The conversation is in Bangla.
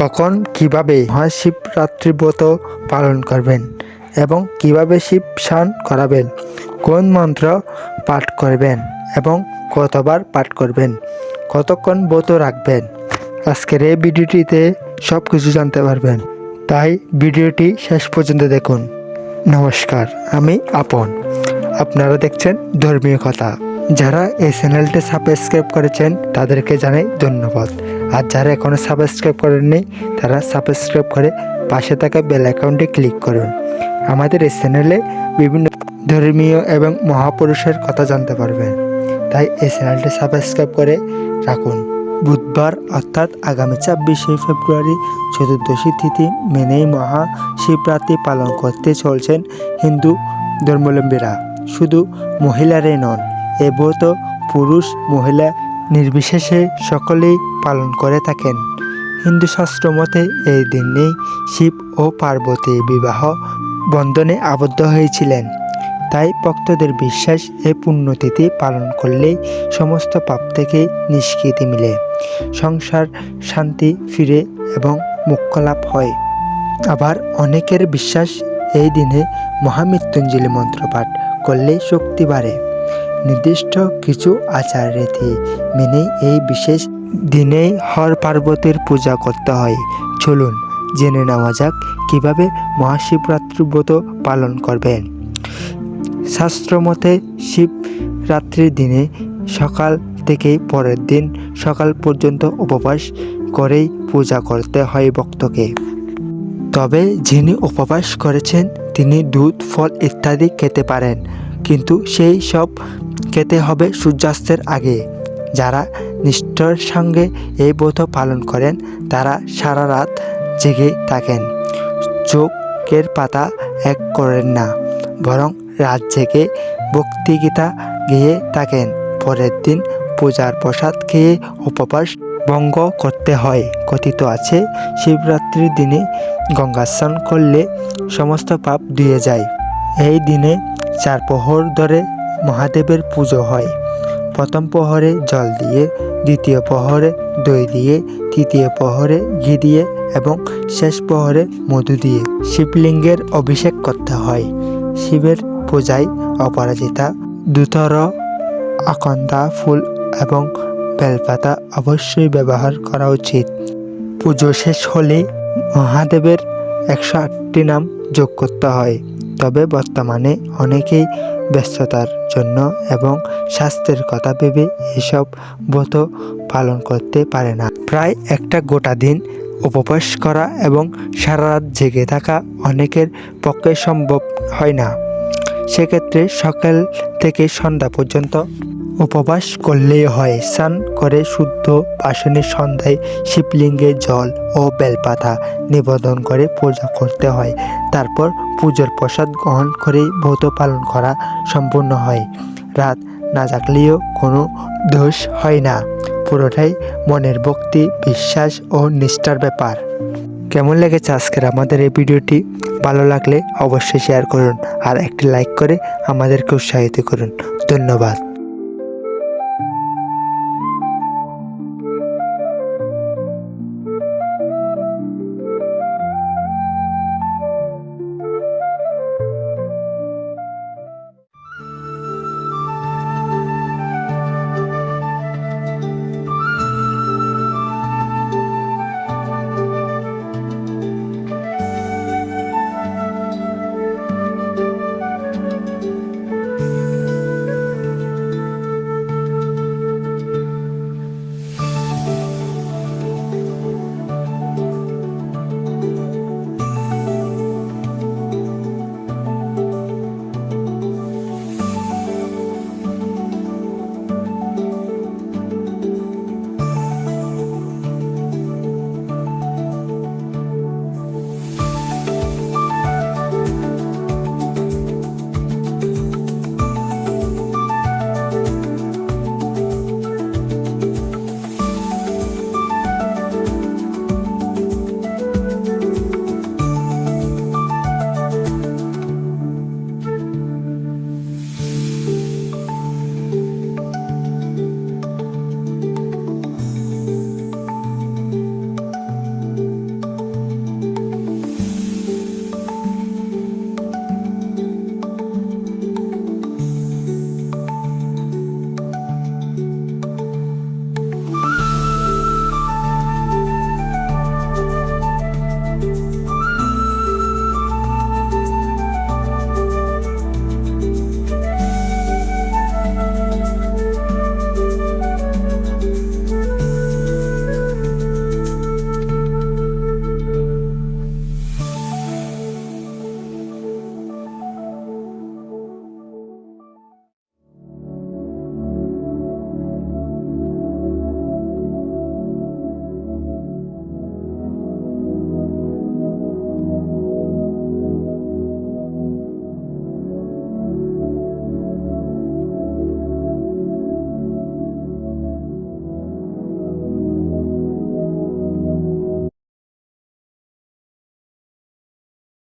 কখন কীভাবে মহাশিবরাত্রি ব্রত পালন করবেন এবং কীভাবে শিব স্নান করাবেন, কোন মন্ত্র পাঠ করবেন এবং কতবার পাঠ করবেন, কতক্ষণ ব্রত রাখবেন, আজকের এই ভিডিওটিতে সব কিছু জানতে পারবেন। তাই ভিডিওটি শেষ পর্যন্ত দেখুন। নমস্কার, আমি আপন। আপনারা দেখছেন ধর্মীয় কথা। যারা এই চ্যানেলটি সাবস্ক্রাইব করেছেন, তাদেরকে জানাই ধন্যবাদ। আর যারা এখনও সাবস্ক্রাইব করেননি, তারা সাবস্ক্রাইব করে পাশে থাকা বেল অ্যাকাউন্টে ক্লিক করুন। আমাদের এই চ্যানেলে বিভিন্ন ধর্মীয় এবং মহাপুরুষের কথা জানতে পারবেন। তাই এই চ্যানেলটি সাবস্ক্রাইব করে রাখুন। বুধবার, অর্থাৎ আগামী ছাব্বিশে ফেব্রুয়ারি, চতুর্দশী তিথি মেনেই মহা শিবরাত্রি পালন করতে চলছেন হিন্দু ধর্মাবলম্বীরা। শুধু মহিলারাই নন, এ ব্রত পুরুষ, মহিলা নির্বিশেষে সকলেই পালন করে থাকেন। হিন্দু শাস্ত্র মতে এই দিনেই শিব ও পার্বতী বিবাহ বন্ধনে আবদ্ধ হয়েছিলেন। তাই ভক্তদের বিশ্বাস এই পুণ্যতিথি পালন করলেই সমস্ত পাপ থেকে নিষ্কৃতি মিলে, সংসার শান্তি ফিরে এবং মোক্ষ লাভ হয়। আবার অনেকের বিশ্বাস এই দিনে মহামৃত্যুঞ্জলি মন্ত্র পাঠ করলে শক্তি বাড়ে। নির্দিষ্ট কিছু আচার রীতি মেনে এই বিশেষ দিনেই হর পার্বতীর পূজা করতে হয়। চলুন জেনে নেওয়া যাক কীভাবে মহাশিবরাত্রি ব্রত পালন করবেন। শাস্ত্রমতে শিবরাত্রির দিনে সকাল থেকেই পরের দিন সকাল পর্যন্ত উপবাস করেই পূজা করতে হয় ভক্তকে। তবে যিনি উপবাস করেছেন, তিনি দুধ, ফল ইত্যাদি খেতে পারেন। কিন্তু সেই সব খেতে হবে সূর্যাস্তের আগে। যারা নিষ্ঠর সঙ্গে এই ব্রত পালন করেন, তারা সারা রাত জেগে থাকেন। চোখের পাতা এক করেন না, বরং রাত জেগে ভক্তিগীতা গিয়ে থাকেন। পরের দিন পূজার প্রসাদ খেয়ে উপবাস ভঙ্গ করতে হয়। কথিত আছে, শিবরাত্রির দিনে গঙ্গা স্নান করলে সমস্ত পাপ ধুয়ে যায়। এই দিনে চার প্রহর ধরে মহাদেবের পুজো হয়। প্রথম প্রহরে জল দিয়ে, দ্বিতীয় প্রহরে দই দিয়ে, তৃতীয় প্রহরে ঘি দিয়ে এবং শেষ প্রহরে মধু দিয়ে শিবলিঙ্গের অভিষেক করতে হয়। শিবের পূজায় অপরাজিতা দুতর আকন্দা ফুল এবং বেলপাতা অবশ্যই ব্যবহার করা উচিত। পুজো শেষ হলে মহাদেবের একশো আটটি নাম যোগ করতে হয়। তবে বর্তমানে অনেকেই ব্যস্ততার জন্য এবং স্বাস্থ্যের কথা ভেবে এসব ব্রত পালন করতে পারে না। প্রায় একটা গোটা দিন উপবাস করা এবং সারা রাত জেগে থাকা অনেকের পক্ষে সম্ভব হয় না। সেক্ষেত্রে সকাল থেকে সন্ধ্যা পর্যন্ত উপবাস করলেই হয়। স্নান করে শুদ্ধ বাসনের সন্ধ্যায় শিবলিঙ্গে জল ও বেলপাতা নিবেদন করে পূজা করতে হয়। তারপর পুজোর প্রসাদ গ্রহণ করেই ব্রত পালন করা সম্পূর্ণ হয়। রাত না জাগলেও কোনো দোষ হয় না। পুরোটাই মনের ভক্তি, বিশ্বাস ও নিষ্ঠার ব্যাপার। কেমন লেগেছে আজকের আমাদের এই ভিডিওটি? ভালো লাগলে অবশ্যই শেয়ার করুন আর একটি লাইক করে আমাদেরকে উৎসাহিত করুন। ধন্যবাদ।